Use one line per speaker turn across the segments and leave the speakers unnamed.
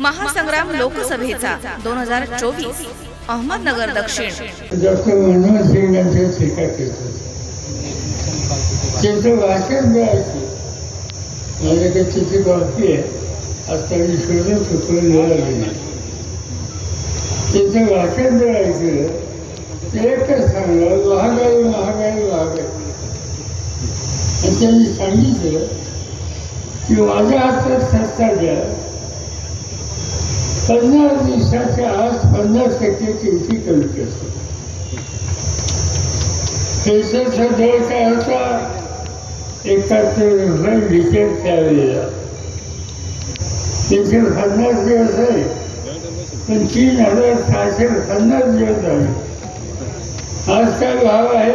महासंग्राम लोकसभेचा दोन हजार चोवीस अहमदनगर दक्षिण
डॉक्टर मनमोहन सिंग यांच्या टीका करतो त्यांचं भाषण जे ऐकलं माझ्याकडे तिची कॉपी आहे आज त्यांनी शोधून चुकून मिळाली नाही त्यांचं भाषण जर ऐकलं ते एकच सांगलं महागाई महागाई महागाई आणि त्यांनी सांगितलं की माझ्या हातात सत्ता द्या पन्नास दिवसाच्या आत पन्नास टक्के किमती कमी करतो. पैशाचा दर काय होता? एकाहत्तर रुपये लिटर त्यावेळेला. त्याचे पन्नास दिवस आहे. पण तीन हजार सहाशे पन्नास दिवस आहे आज काय भाव आहे?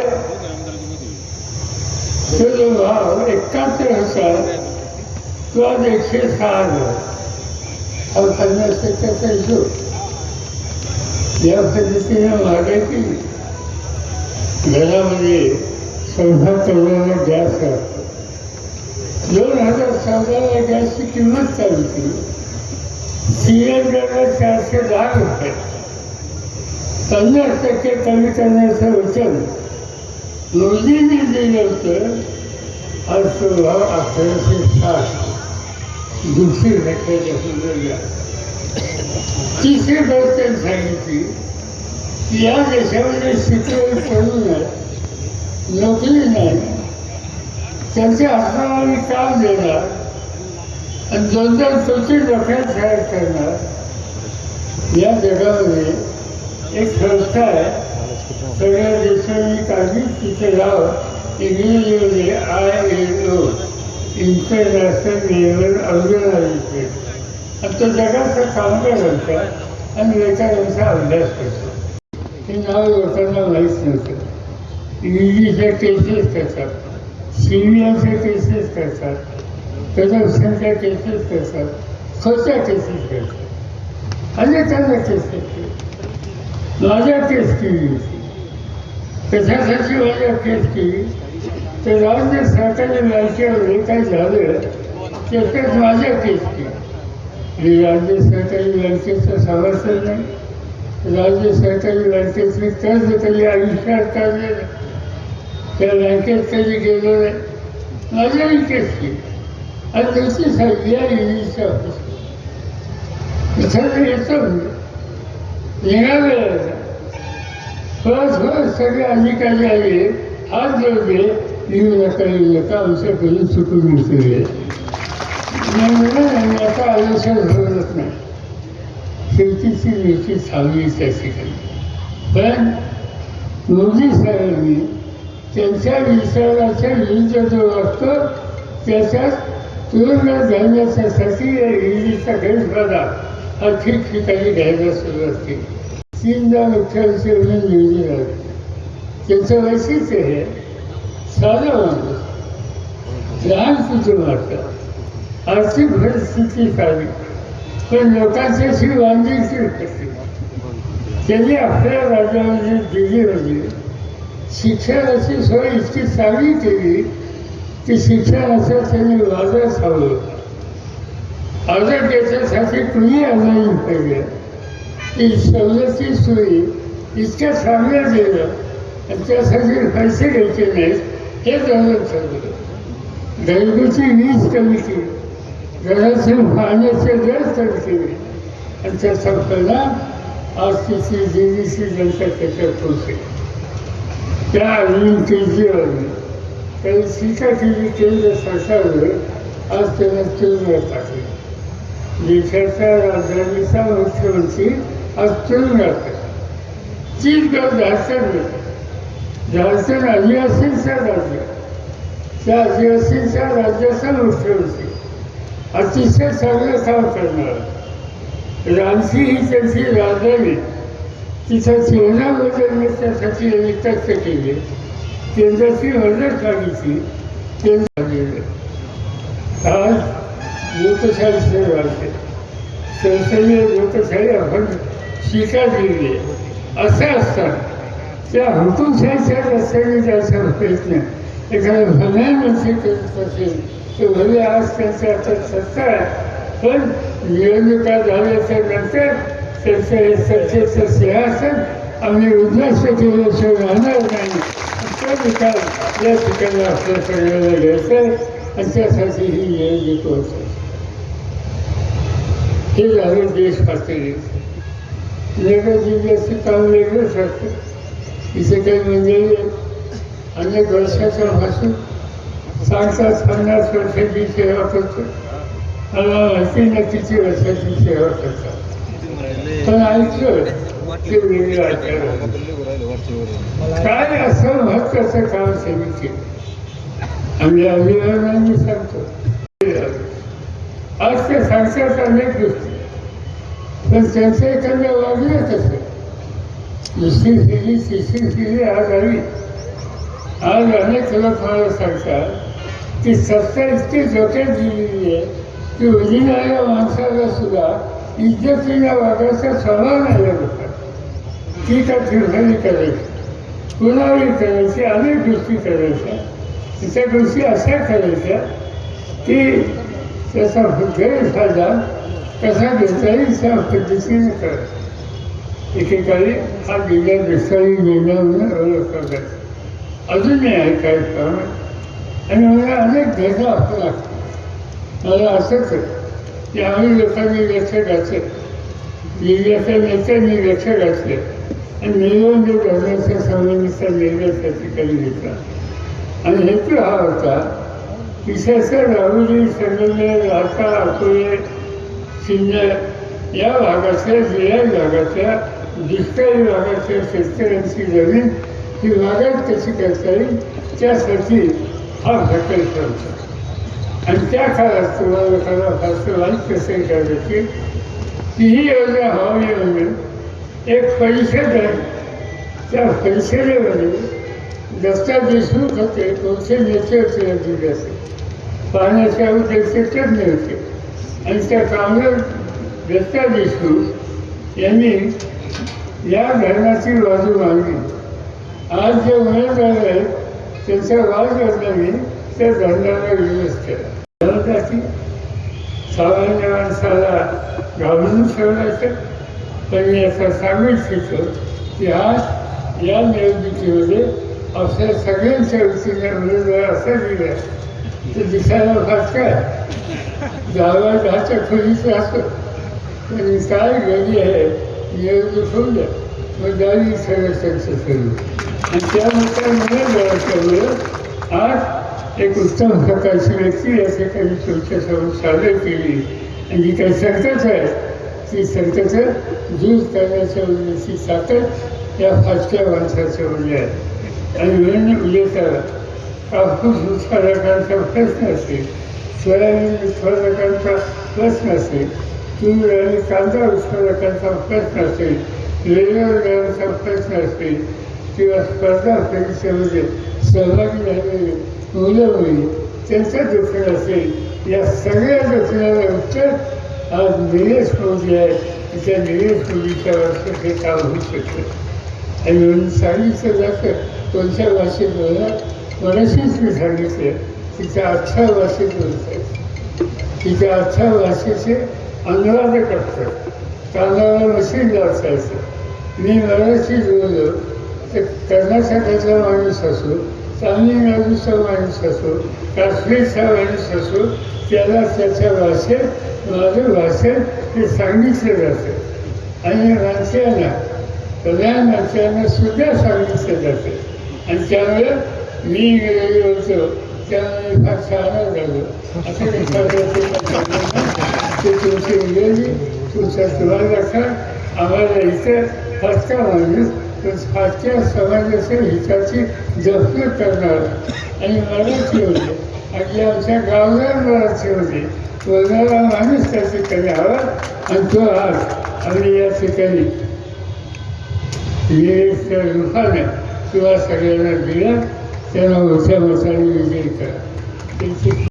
तो जो भाव एकाहत्तर होता तो आज एकशे सहा झाला. पन्नास टक्क्याचा हिशोब या पद्धतीने महागाई केली घरामध्ये चौदा करोडाला गॅस असतो. दोन हजार चौदाला गॅसची किंमत काय होती सिलेंडरला चारशे दहा रुपये. पन्नास टक्के कमी करण्याचं वचन मोदींनी दिलं होतं. आज तो भाव अठराशे साठ. दुसरी घटनेच्या सुंदरला तिसरी गोष्ट त्यांनी सांगितली की या देशामध्ये शिकवून पडून नोकरी नाही त्यांचे असणारी काम देणार आणि दोन दोन तुमची लोकांना तयार करणार या जगामध्ये एक संस्था आहे सगळ्या देशांनी काढली तिचं नाव इंग्रजीमध्ये I N O international level organisation आणि तो जगाचा कामगारांचा आणि बेकारांचा अभ्यास करतो. हे नाव लोकांना माहीत नव्हतं. इंग्लिशच्या केसेस करतात. सी बी सिव्हिलच्या केसेस करतात प्रदर्शनच्या केसेस करतात. खोट्या केसेस करतात. अनेकांना केसेस केली माझ्या केस केली होती. कशासाठी माझ्या केस केली. ते राज्य सरकारी बँकेवर काय झालं त्याच्यात माझ्या केस केली राज्य सरकारी बँकेचं समर्थन नाही. राज्य सरकारी बँकेचे कर्ज कधी आयुष्यात काढले त्या बँकेत कधी गेलो नाही. माझ्याही केस केली आणि त्याची सगळ्या युनिटच्या ऑफिस येतं निघाले फळत फळत सगळे अधिकारी आले. हात जोडले. येऊ नका येऊ नका आमच्याकडून चुकून आता आयुष्यात होतच नाही शेवटीची वेळची थांबली त्या ठिकाणी पण मोदी साहेबांनी त्यांच्या विचाराच्या विरुद्ध जो वागतो त्याच्यात तुरुंगात घालण्याच्यासाठी या इंग्लिशचा गैरफायदा हा ठिकठिकाणी घ्यायला सुरुवात केली तीनदा मुख्यमंत्री म्हणून निवडून आले त्यांचं वैशिष्ट्य आहे साधा माणूस लहान वाटतं. आर्थिक परिस्थिती साधी पण लोकांच्याशी बांधिलकी होती त्यांनी आपल्या राज्यामध्ये दिल्लीमध्ये शिक्षणाची सोय इतकी चांगली केली की शिक्षणाचा त्यांनी बाजार चालवला आरोग्याच्यासाठी कुणी आलं पाहिजे? की सवलती सोयी इतक्या चांगल्या दिल्या. आणि त्यासाठी पैसे घ्यायचे नाहीत. हे धोरण ठरवलं घरगुती वीज कमी केली. घरातील पाण्याचे दर कमी केले. आणि त्याचा परिणाम आज तिची देवीची जनता त्याच्यात पोहोचली. त्या अरविंद केजरीवालने त्याने टीका केली केंद्र सरकारवर आज त्यांना तुरुंगात टाकले. देशाच्या राजधानीचा मुख्यमंत्री आज तुरुंगात आहे. तीन गाव झारखंड झारखंड आदिवासींचं राज्य. त्या आदिवासींच्या राज्याचा मुख्यमंत्री अतिशय चांगलं काम करणार. रांची ही त्यांची राजधानी. तिथं चेहरा बदलण्यासाठी त्यांनी कष्ट केले. केंद्राची मदत मागितली केंद्र आज लोकशाही राज्य संसदीय लोकशाही आपण स्वीकारलेली आहे असं असताना त्या हुकुमशाहीच्या रस्त्याने जायचा प्रयत्न एखादा प्रधानमंत्री करत असेल तर भले आज त्यांच्या हातात सत्ता आहे पण निवडणुका झाल्याच्यानंतर त्यांचं हे सत्तेचं सिंहासन आम्ही उद्ध्वस्त केल्याशिवाय राहणार नाही. तो निकाल या ठिकाणी आपल्या सगळ्यांना घ्यायचा आहे. आणि त्यासाठी ही निवडणूक होत आहे. हे झालं देश पातळी वेगळ्या जिल्ह्याचं काम वेगळंच असतं इथे काही मंडळी अनेक वर्षाच्या भाषेत सांगतात पन्नास वर्षाची सेवा करतो. मला माहिती नाही किती वर्षाची सेवा करतात पण ऐकलं ते वेगळं ऐकायला काय असं महत्वाचं काम सेवेचे आम्ही अभिमानाने सांगतो. आज ते सांगतात अनेक गोष्टी. पण त्यांचं एखाद्या वागलं कसं दुसरी पिढी तिसरी पिढी आज आली आज अनेक लोक मला सांगतात की सत्ता इतकी डोक्यात दिलेली आहे की उजिणाऱ्या माणसाला सुद्धा इज्जतीने वागायचा स्वभाव नाही होता ती का फिरफारी करायची कुणावरी करायची अनेक गोष्टी करायच्या त्या गोष्टी अशा करायच्या की त्याचा गैरफायदा कसा घेता येईल त्या पद्धतीने करायचा एकेकाळी हा गेल्या दुष्काळी गेल्या अजूनही आहे. काही प्रमाणात आणि मला अनेक भेटा असं लागतात मला असंच की आम्ही लोकांनी लक्ष घातलं निर्याचं नेते मी लक्ष घातले आणि निर्णय जो धर्माच्या संबंधीचा निर्णय त्या ठिकाणी घेतला. आणि हेतू हा होता विशेषतः शासन राहुरी संगमनेर राहता अकोले शिंदे या भागातल्या जिल्हा भागातल्या दुष्काळी भागातल्या शेतकऱ्यांची जमीन ही बागायत कशी करता येईल त्यासाठी हा घटक होता आणि त्या काळात तुम्हाला लोकांना फारसं माहीत असेल करायची? की योजना व्हावी म्हणून एक परिषद आहे त्या परिषदेमध्ये म्हणजे दत्ता देशमुख होते दोनशे नेते होते या जिल्ह्याचे पाहण्याचे अध्यक्ष तज्ज्ञ होते आणि त्या कामगार दत्ता देशमुख यांनी या धरणाची बाजू मागली आज जे उमेदवार आहेत त्यांच्या करताना त्या धरणाला विरोध केला धरणाची सामान्य माणसाला घाबरून ठेवायचं. तर मी असं सांगू इच्छितो की आज या निवडणुकीमध्ये आपल्या सगळ्यांच्या वतीने उमेदवार असा दिला तर दिसायला फार काय जागा दहाच्या खोलीच असतो काय घरी आहे निवडणूक होऊन द्या मग जाईल सगळं सक्सेस होईल आणि त्यानुसार उमेदवाराच्यामुळं आज एक उत्तम प्रकारची व्यक्ती या ठिकाणी तुमच्यासमोर सादर केली आणि जी काही संकट आहे ती संकट दूर करण्याच्या उद्देशी ताकद या फाटक्या माणसाच्या म्हणजे आहे आणि म्हणून उद्याचा कापूस उत्पादकांचा प्रश्न असेल सोयाबीन उत्पादकांचा प्रश्न असेल तूर आणि कांदा उत्पादकांचा प्रश्न असेल रेल्वे प्रश्न असेल किंवा स्पर्धा परीक्षेमध्ये सहभागी झालेली मुलं मुली त्यांचं दुःख असेल. या सगळ्या दुःखाला उत्तर आज निलेश मोदी आहे त्या निलेश मोदीच्या वर्षात हे काम होऊ शकतं. आणि म्हणून सांगितलं जातं कोणत्या भाषेत बोला मराठीच मी सांगितलं तिच्या अच्छा भाषेत बोलतात तिच्या अच्छा भाषेचे अनुवादक असतात कानाला मशीन लावायचं मी मराठी बोललो तर कर्नाटकातला माणूस असो तामिळनाडूचा माणूस असो काश्मीरचा माणूस असो त्याला त्याच्या भाषेत माझं भाषण हे सांगितलं जातं. आणि माणसांना सगळ्या माणसांना सुद्धा सांगितलं जातं. आणि त्यामुळे मी गेलेलो होतो त्यामुळे फार छान झालो. असं ते तुमची इंग्रजी तुमच्या तुम्हाला आम्हाला इथे फाटका माणूस फाटक्या समाजाच्या हिताची जपणूक करणार आणि मराठी होते आणि आमच्या गावगाव मराठी होते बोलणारा माणूस त्या ठिकाणी हवा आणि तो आज आम्ही या ठिकाणी निलेशच्या रूपाने किंवा सगळ्यांना दिला त्यांना मोठ्या मोठ्याने विजयी करा